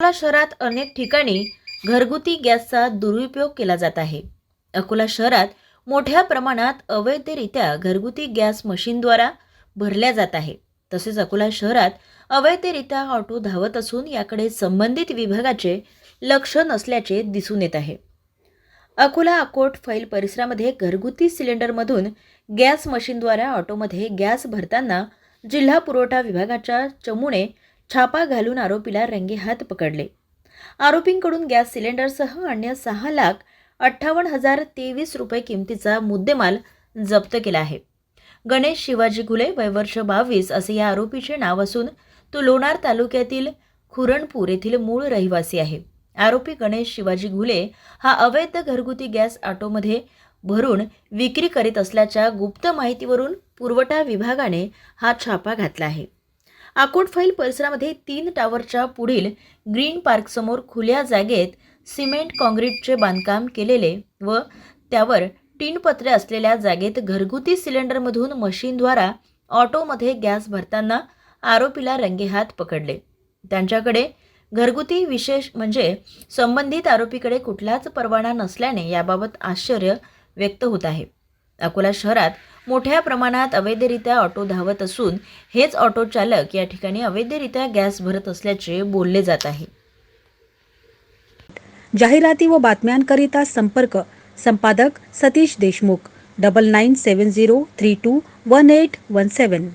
अकोला शहरात अनेक ठिकाणी घरगुती गॅसचा दुरुपयोग केला जात आहे. अकोला शहरात मोठ्या प्रमाणात अवैधरित्या घरगुती गॅस मशीनद्वारा भरल्या जात आहे. तसेच अकोला शहरात अवैधरित्या ऑटो धावत असून याकडे संबंधित विभागाचे लक्ष नसल्याचे दिसून येत आहे. अकोला अकोट फैल परिसरामध्ये घरगुती सिलेंडरमधून गॅस मशीनद्वारा ऑटोमध्ये गॅस भरताना जिल्हा पुरवठा विभागाच्या चमूने छापा घालून आरोपीला रंगेहात पकडले. आरोपींकडून गॅस सिलेंडरसह अन्य सहा लाख अठ्ठावन्न हजार तेवीस रुपये किमतीचा मुद्देमाल जप्त केला आहे. गणेश शिवाजी घुले वयवर्ष बावीस असे या आरोपीचे नाव असून तो लोणार तालुक्यातील खुरणपूर येथील मूळ रहिवासी आहे. आरोपी गणेश शिवाजी घुले हा अवैध घरगुती गॅस ऑटोमध्ये भरून विक्री करीत असल्याच्या गुप्त माहितीवरून पुरवठा विभागाने हा छापा घातला आहे. आकोट फाईल परिसरामध्ये तीन टावरच्या पुढील ग्रीन पार्कसमोर खुल्या जागेत सिमेंट काँक्रीटचे बांधकाम केलेले व त्यावर टीनपत्रे असलेल्या जागेत घरगुती सिलेंडरमधून मशीनद्वारा ऑटोमध्ये गॅस भरताना आरोपीला रंगेहात पकडले. त्यांच्याकडे घरगुती विशेष म्हणजे संबंधित आरोपीकडे कुठलाच परवाना नसल्याने याबाबत आश्चर्य व्यक्त होत आहे. अकोला शहरात मोठ्या प्रमाणात अवैधरित्या ऑटो धावत असून हेच ऑटो चालक या ठिकाणी अवैधरित्या गॅस भरत असल्याचे बोलले जात आहे. जाहिराती व बातम्यांकरिता संपर्क संपादक Satish Deshmukh double nine seven zero three two one eight one seven